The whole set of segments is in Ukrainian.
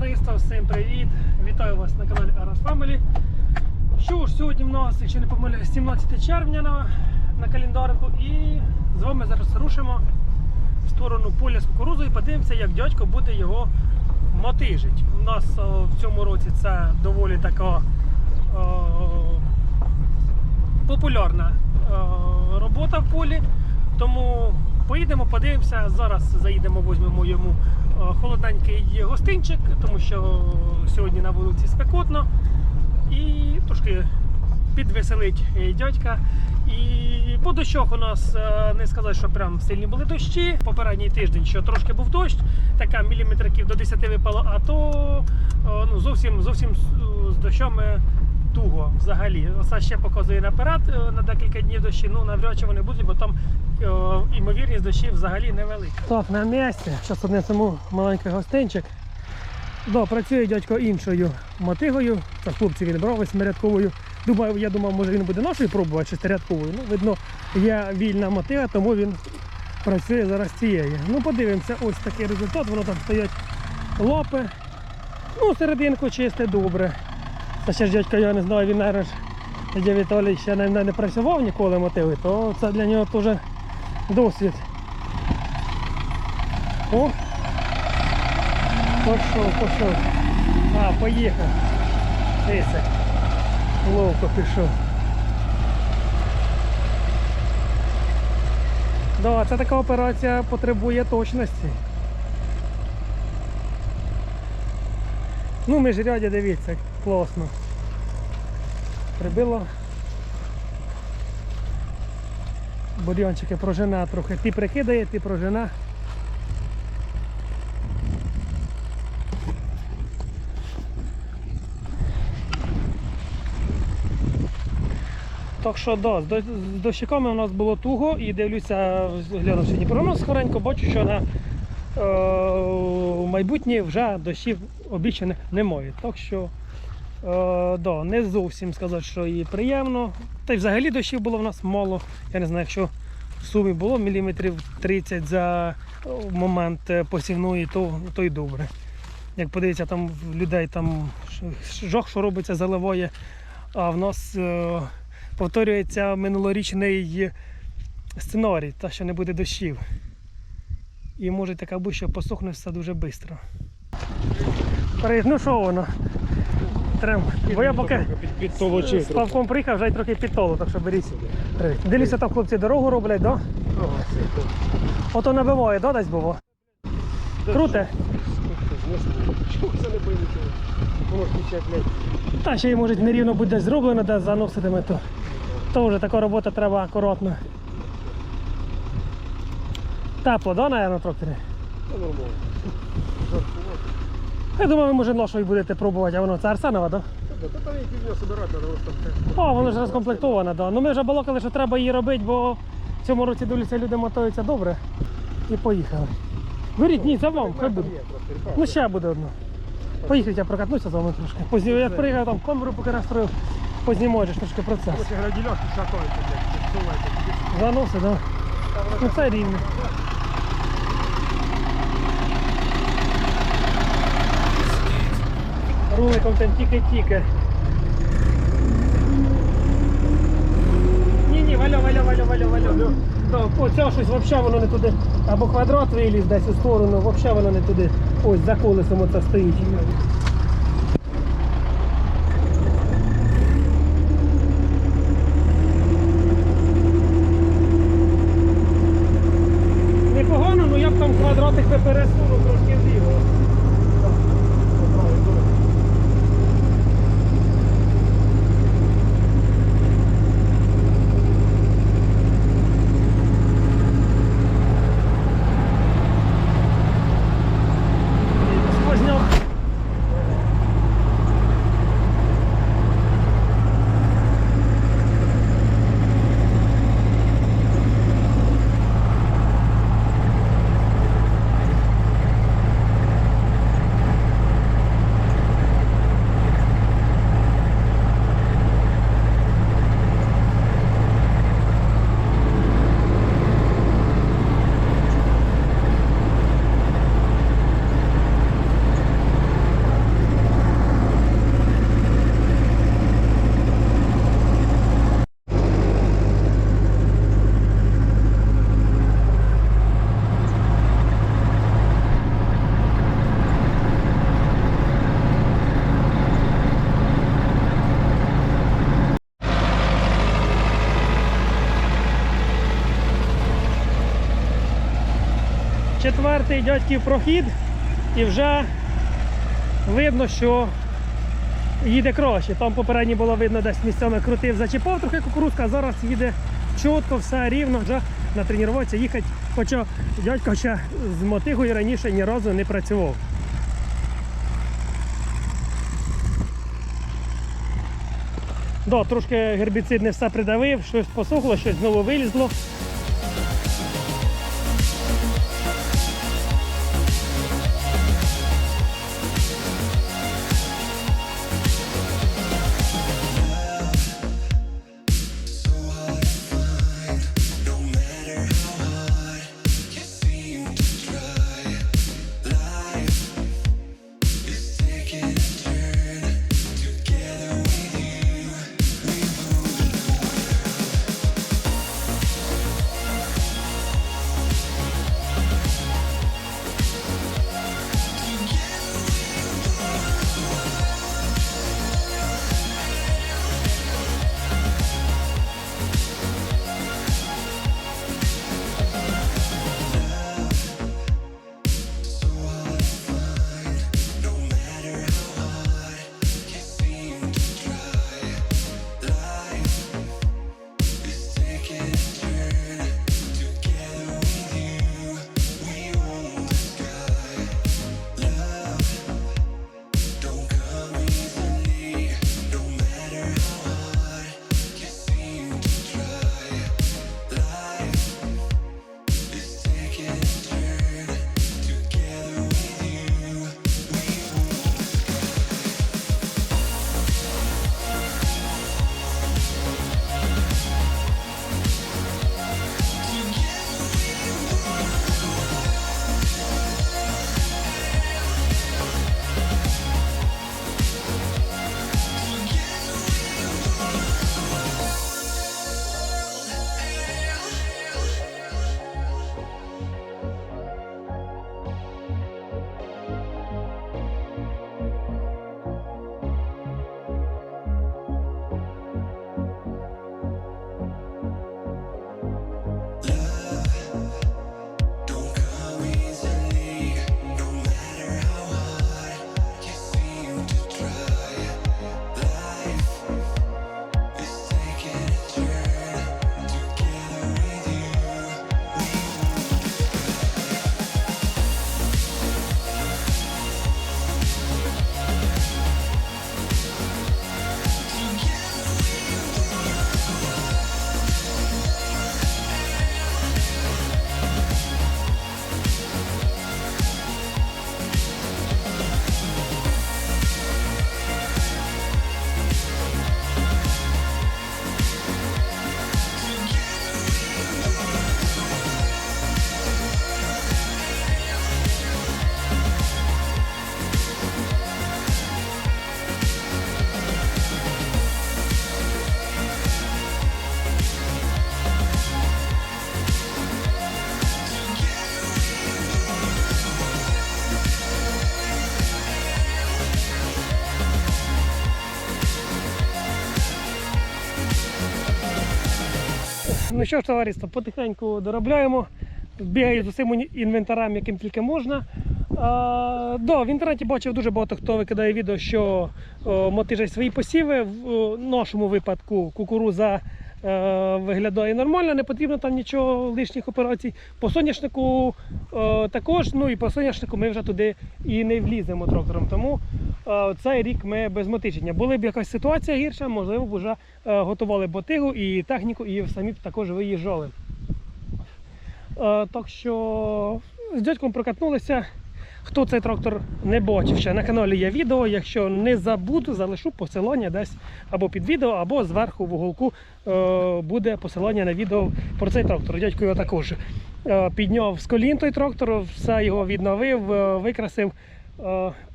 Товариство, всім привіт! Вітаю вас на каналі Aras Family. Що ж, сьогодні в нас, якщо не помиляюсь, 17 червня на, на календарику і з вами зараз рушимо в сторону поля з кукурузою і подивимося, як дядько буде його мотижить. У нас о, в цьому році це доволі така о, популярна о, робота в полі. Тому поїдемо, подивимося. Зараз заїдемо, візьмемо йому е, холодненький гостинчик, тому що сьогодні на вулиці спекотно. І трошки підвеселить е, дядька. І по дощах у нас е, не сказати, що прям сильні були дощі. Попередній тиждень, що трошки був дощ, така міліметриків до 10 випало, а то е, ну, зовсім зовсім з- з дощами туго взагалі. Оце ще показує наперед е, на декілька днів дощі. Ну навряд чи вони будуть, бо там е, імовірність дощів взагалі невелика. Так, на місці. Зараз однесемо маленький гостинчик. Да, працює дядько іншою мотигою. Це хлопці він брав восьмирядковою. Думаю, я думав, може він буде нашою пробувати шестирядковою. Ну, видно, є вільна мотига, тому він працює зараз цією. Ну, подивимося, ось такий результат. Воно там стоять лапи. Ну, серединку чисте, добре. Це ще ж дядько, я не знаю, він, навіть, дядя Віталій ще не, не працював ніколи мотиви, то це для нього теж досвід. О! Пошов, пошов. А, поїхав. Дивіться. Ловко пішов. Да, це така операція потребує точності. Ну, міжряді, дивіться, класно. Прибило. Бурйончики прожина трохи. Ти прикидає, ти прожина. Так що да, з дощиками у нас було туго і дивлюся, глянувши Дніпронос скоренько, бачу, що на е, майбутнє вже дощів обіцяних немає. Так що е, да, не зовсім сказати, що і приємно. Та й взагалі дощів було в нас мало. Я не знаю, якщо в сумі було міліметрів 30 за е, момент е, посівної, то, то й добре. Як подивитися, там людей там жах, що робиться, заливає, а в нас. Е, повторюється минулорічний сценарій, та що не буде дощів. І може така бути, що посохне все дуже швидко. Привіт, ну що воно? Трем. Бо я поки з Павком приїхав, вже й трохи підтолу, так що беріть. Дивіться, там хлопці дорогу роблять, да? Ото набиває, да, десь було? Круте. Чого це не блядь. Та ще й може нерівно буде зроблено, де заноситиме, то, то вже така робота треба акуратно. Тепло, да, наверное, на тракторі? Це нормально. Я думаю, ви може ношою будете пробувати, а воно це Арсенова, да? Та та їх фігня собирати, але ось. О, воно ж розкомплектоване, да. Ну ми вже балакали, що треба її робити, бо в цьому році дивлюся, люди мотаються добре. І поїхали. Беріть, ні, це вам, хай буде. Так. Ну ще буде одно. Поїхали, я прокатнуся з вами трошки. Позні, як приїхав там камеру поки настроїв, познімаєш трошки процес. Ось градільошки шатаються, блядь, підсувайте. Заноси, да. Ну це рівно. Руликом там тільки-тільки. Ні, ні, валю, валю, валю, валю, валю. Оце щось взагалі воно не туди. Або квадрат виліз десь у сторону, взагалі воно не туди. Ось за колесом оце стоїть. Непогано, ну я б там квадратик би пересунув трошки вліво. Сквозняк. Четвертий дядьків прохід і вже видно, що їде краще. Там попередньо було видно, десь місцями крутив, зачіпав трохи кукурузка, а зараз їде чітко, все рівно, вже на тренуватися їхати. Хоча дядько ще з мотигою раніше ні разу не працював. Да, трошки гербіцид не все придавив, щось посохло, щось знову вилізло. Ну що ж, товариство, потихеньку доробляємо. Бігаю з усім інвентарем, яким тільки можна. А, да, в інтернеті бачив дуже багато хто викидає відео, що мотижать свої посіви. В нашому випадку кукуруза виглядає нормально, не потрібно там нічого лишніх операцій. По соняшнику е, також, ну і по соняшнику ми вже туди і не вліземо трактором. Тому е, цей рік ми без мотиження. Були б якась ситуація гірша, можливо б вже е, готували ботигу і техніку, і самі б також виїжджали. Е, так що з дядьком прокатнулися. Хто цей трактор не бачив ще на каналі є відео. Якщо не забуду, залишу посилання десь або під відео, або зверху в уголку е, буде посилання на відео про цей трактор. Дядько його також е, підняв з колін той трактор, все його відновив, е, викрасив,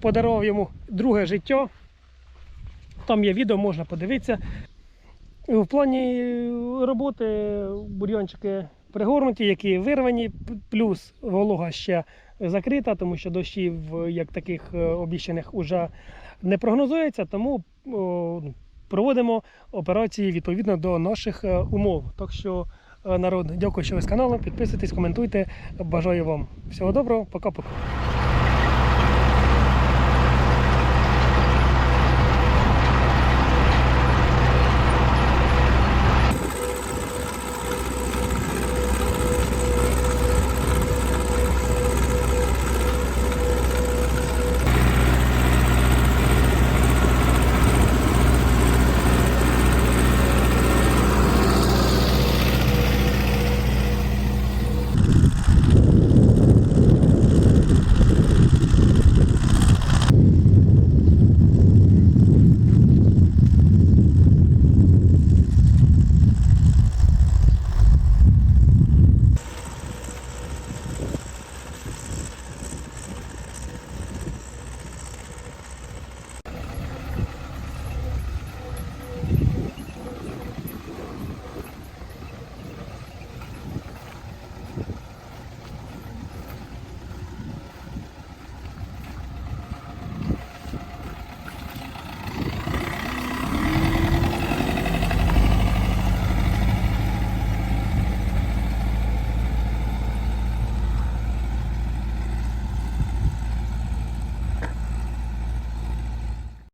подарував йому друге життя. Там є відео, можна подивитися. В плані роботи бур'янчики пригорнуті, які вирвані, плюс волога ще закрита, тому що дощів як таких е, обіщених уже не прогнозується, тому проводимо операції відповідно до наших е, умов. Так що е, народ. Дякую, що ви з каналом. Підписуйтесь, коментуйте. Бажаю вам всього доброго. Пока-пока.